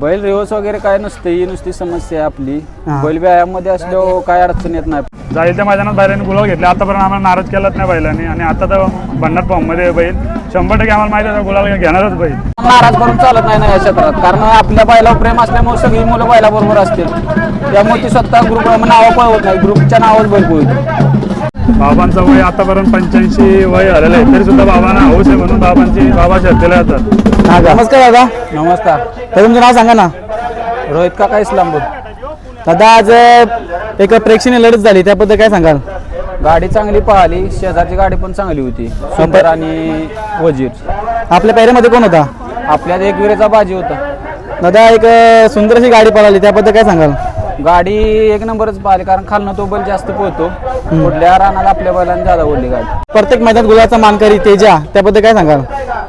बैल रिवर्स वगैरे काय नसते ही नुसती समस्या आहे आपली. हा. बैल व्यायाममध्ये असल्यावर काय अडचण येत नाही. जाईल त्या मैदानात बैलांनी गुलाल घेतले. आतापर्यंत आम्हाला नाराज केलाच नाही बैलांनी. आणि आता तर भंडार फॉर्ममध्ये बैल. शंभर टक्के आम्हाला माहिती आहे गुलाल घेणारच बैल. नाराज करून चालत नाही ना या क्षेत्रात. कारण आपल्या बैलावर प्रेम असल्यामुळे सगळी मुलं बैलाबरोबर असतील. त्यामुळे ती स्वतः ग्रुप नावं पळवत नाही. ग्रुपच्या नावावर बैल पळवते बाबांचं वय आतापर्यंत पंच्याऐंशी वय झालेलं आहे. तरी सुद्धा बाबांना हौस आहे म्हणून बाबांची बाबा शर्तीला जातात हा का नमस्कार दादा. नमस्कार. तर तुमचं नाव सांगा ना. रोहित काका इस्लामपूर दादा आज एक प्रेक्षणीय लढत झाली. त्याबद्दल काय सांगाल? गाडी चांगली पळाली शेजारची गाडी पण चांगली होती. सुंदर आणि वजीर. आपल्या पैऱ्यामध्ये कोण होता? आपल्यात एक विरेचा बाजी होता. दादा एक अ, सुंदर अशी गाडी पळाली. त्याबद्दल काय सांगाल? गाडी एक नंबरच पाहिली कारण खालनं तो बैल जास्त पळतो. कुठल्या रानात आपल्या बैलांनी जादा ओढली गाडी. प्रत्येक मैदानात गुलाचा मानकरी तेजा त्याबद्दल काय सांगाल?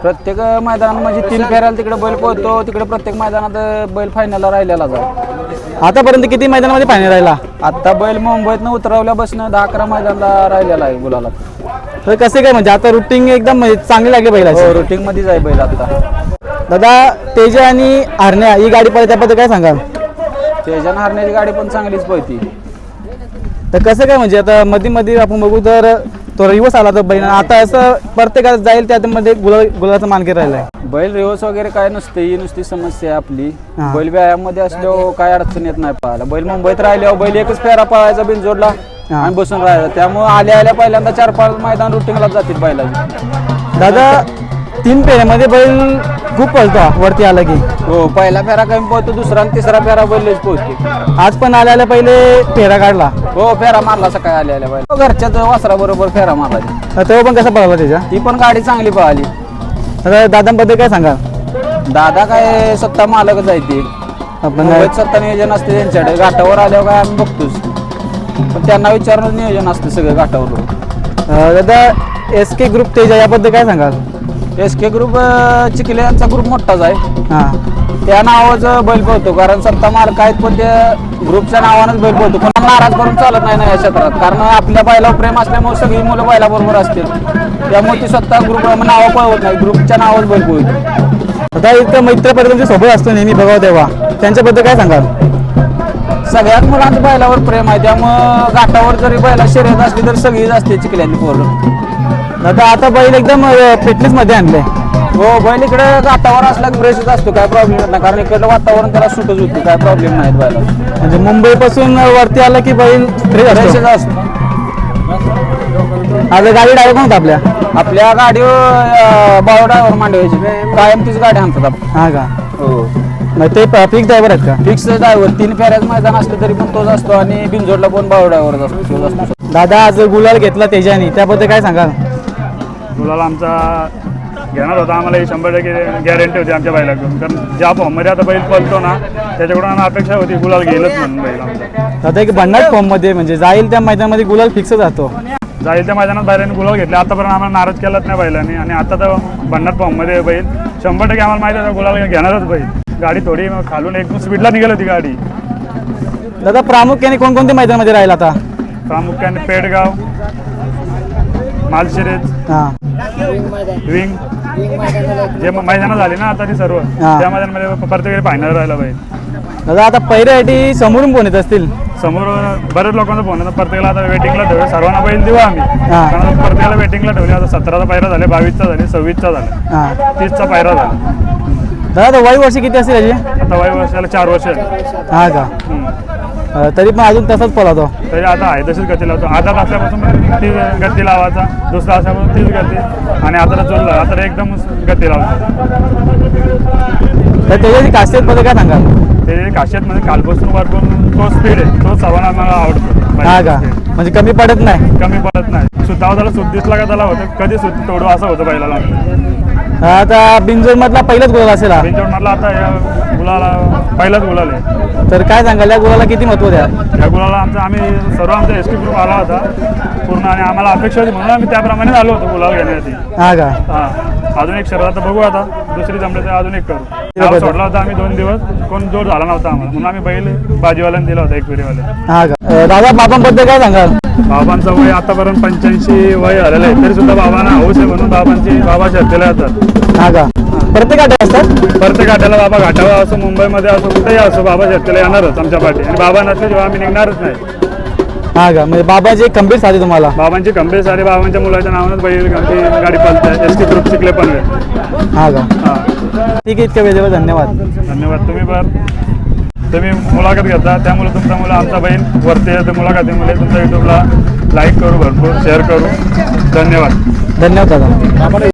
प्रत्येक मैदानात म्हणजे तीन फेऱ्याला तिकडे बैल पळतो तिकडे प्रत्येक मैदानात बैल फायनलला राहिलेला जातो आतापर्यंत किती मैदानामध्ये फायनल राहिला? आता बैल मुंबईतनं उतरवल्यापासून दहा अकरा मैदानाला राहिलेला आहे गुलाला. तर कसे काय म्हणजे आता रुटीन एकदम म्हणजे चांगली लागली हो बैलाची रुटीन मध्येच आहे बैल आता. दादा तेजा आणि हरण्या ही गाडी पळते त्याबद्दल काय सांगाल? तेजन हरण्याची गाडी पण चांगलीच पळती. तर कसं काय म्हणजे आता मध्ये मध्ये आपण बघू तर तो रिवर्स आला तर बैल आता असं प्रत्येकात जाईल त्यामध्ये गुलाल गुलाचा मानकरी राहिलाय. बैल रिवर्स वगैरे काय नसते ही नुसती समस्या आहे आपली. हा. बैल व्यायाममध्ये असल्यावर काय अडचण येत नाही पळायला बैल मुंबईत राहिल्यावर बैल एकच फेरा पळायचा बिनजोडला हा. आणि बसून राहायचा त्यामुळे आल्या आल्या पहिल्यांदा चार पाच मैदान रुटीनला जातील बैलाची. दादा तीन पेऱ्यामध्ये बैल खूप पळतो वरती आला की. हो पहिला फेरा कमी पोहतो दुसरा आणि तिसरा फेरा बैलच पोहोचतो आज पण आल्या आल्या पहिले फेरा काढला. हो फेरा मारला सकाळी आल्या आल्या बैल घरच्याच वासरा बरोबर फेरा मारला. तर तेव्हा पण कसा पळाला त्याच्या ती पण गाडी चांगली पळाली. आता दादांबद्दल काय सांगाल? दादा काय सत्ता मालकच आहे ती. आपण मुंबईत सत्ता नियोजन असते त्यांच्याकडे. घाटावर आल्यावर काय आम्ही बघतोच. पण त्यांना विचारूनच नियोजन असते सगळं घाटावर अं, दादा एस के ग्रुप तेजा याबद्दल काय सांगाल? एस के ग्रुप चिखले यांचा ग्रुप मोठाच आहे. हां. त्या नावाचं बैल पळतो कारण सत्ता मालक आहेत पण त्या ग्रुपच्या नावानंच बैल पळतो. कोणाला नाराज करून चालत नाही ना या क्षेत्रात. कारण आपल्या बैलावर प्रेम असल्यामुळे सगळी मुलं बैलाबरोबर असतील. त्यामुळे ती स्वतः ग्रुप नावं पळवत नाही. ग्रुपच्या नावावर बैल पळतो आता इतकं मैत्रपणे तुमच्यासोबत असतो नेहमी बघावं तेव्हा. त्यांच्याबद्दल काय सांगाल? सगळ्याच मुलांचं बैलावर प्रेम आहे. त्यामुळं घाटावर जरी बैला शर्यत असली तर सगळीच असते चिखल्याची पोरं. दादा आता बैल एकदम फिटनेस मध्ये आणलंय हो बैल इकडे घाटावर असला की असतो काय प्रॉब्लेम येत नाही. कारण इकडलं वातावरण त्याला सुटच होती काय प्रॉब्लेम नाही बैला म्हणजे मुंबईपासून वरती आलं की बैल फ्रेश फ्रेशच असतो असतो. आज गाडी ड्रायव्हर कोण होता आपल्या? आपल्या गाडीवर बायो ड्रायव्हर मांडवायची कायम तीच गाडी आणतात आपण हा का? हो. मग ते फिक्स ड्रायव्हर आहेत का? फिक्स ड्रायव्हर तीन फेऱ्याच मैदान असलं तरी पण तोच असतो आणि बिनजोडला पण बायो ड्रायव्हर असतो असतो. दादा आज गुलाल घेतला तेजानी त्याबद्दल काय सांगाल? गुलाल आमचा घेणार होता. आम्हाला ही शंभर टक्के गॅरंटी होती आमच्या बैलाकडून कारण ज्या फॉर्ममध्ये आता बैल पळतो ना त्याच्याकडून आम्हाला अपेक्षा होती गुलाल घेईलच म्हणून बैल आमचा. दादा एक भन्नाट फॉर्ममध्ये म्हणजे जाईल त्या मैदानामध्ये गुलाल फिक्स जातो जाईल त्या मैदानात बैलांनी गुलाल घेतले. आतापर्यंत आम्हाला नाराज केलाच नाही बैलांनी. आणि आता तर भंडार फॉर्ममध्ये बैल. शंभर टक्के आम्हाला माहिती आहे गुलाल घेणारच बैल. गाडी थोडी खालून एकदम स्पीडला निघाली होती गाडी. दादा प्रामुख्याने कोणकोणत्या मैदानामध्ये राहील आता? प्रामुख्याने पेडगाव. मालशिरेज हां. विंग. जे मैदानं झाली ना आता ती सर्व हा. त्या मैदानामध्ये प्रत्येक फायनल राहिला बैल दादा आता पहिल्यासाठी समोरून कोण येत असतील. समोर बरेच लोकांचा फोन येतो प्रत्येकाला आता वेटिंगला ठेवूया. सर्वांना बैल देऊ आम्ही. हा. कारण प्रत्येकाला वेटिंगला ठेवले आता सतराचा पायरा झाले बावीसचा झाले सव्वीसचा झाले. हां. तीसचा पायरा झाला. दादा आता वय वर्ष किती असतील याची आता वय वर्षाला चार वर्ष. हा का? हम्म. तरी पण अजून तसाच पळतो तरी आता आहे तशीच गती लावतो. आता असल्यापासून पण ती गती लावायचा दुसरा असल्यापासून तीच गती. आणि आता जोडला आता एकदम गती लावतो. तर त्याच्याची खासियतमध्ये काय सांगाल? ते खासियतमध्ये कालपासून वरपासून तो स्पीड आहे. तो सर्वांना आम्हाला आवडतो. हा का. म्हणजे कमी पडत नाही? कमी पडत नाही. सुद्धा त्याला सुद्ध दिसला का त्याला होतं? कधी सुद्ध तोडू असं होतं बैलाला आता बिंजोर मधला पहिलाच गुलाल असेल. बिंजोड म्हटलं आता गुलाला पहिलाच गुलाल आहे. तर काय सांगाल या गुलाला किती महत्त्व द्या या गुलाला आमचा आम्ही सर्व आमचा एस टी ग्रुप आला होता. पूर्ण आणि आम्हाला अपेक्षा होती म्हणून आम्ही त्याप्रमाणे आलो होतो गुलाल घेण्यासाठी. हा का? हा. अजून एक शर्यत आता बघू आता. दुसरी जमले तर अजून एक करू. सोडला होता आम्ही दोन दिवस. कोण जोड झाला नव्हता आम्हाला. म्हणून आम्ही बैल बाजीवाल्याने दिला होता एक फेरीवाल्या हा का? अं, दादा बाबांबद्दल काय सांगाल? बाबांचं वय आतापर्यंत पंच्याऐंशी वय झालेलं आहे. तरी सुद्धा बाबांना हौस आहे म्हणून बाबांची बाबा शर्तीला जातात हा का? प्रत्येक आठवड्यात असतात प्रत्येक घाटाला बाबा घाटावा असो मुंबईमध्ये असो कुठेही असो बाबा शेतकऱ्याला येणारच आमच्या पाठी. आणि बाबा नसल्याशिवाय आम्ही निघणारच नाही. हा का? म्हणजे बाबाची एक खंबीर साधी तुम्हाला? बाबांची खंबे सारे बाबांच्या मुलाच्या नावानंच बैल गाडी पळते एस टी ग्रुप शिकले पण हा का? हां. ठीक आहे इतक्या वेळेवर धन्यवाद. धन्यवाद. तुम्ही पण तुम्ही मुलाखत घेता त्यामुळे तुमचा मुलं आमचा बहीण वरती येते मुलाखतीमुळे तुमच्या युट्यूबला लाईक करू भरपूर शेअर करू. धन्यवाद. धन्यवाद दादा.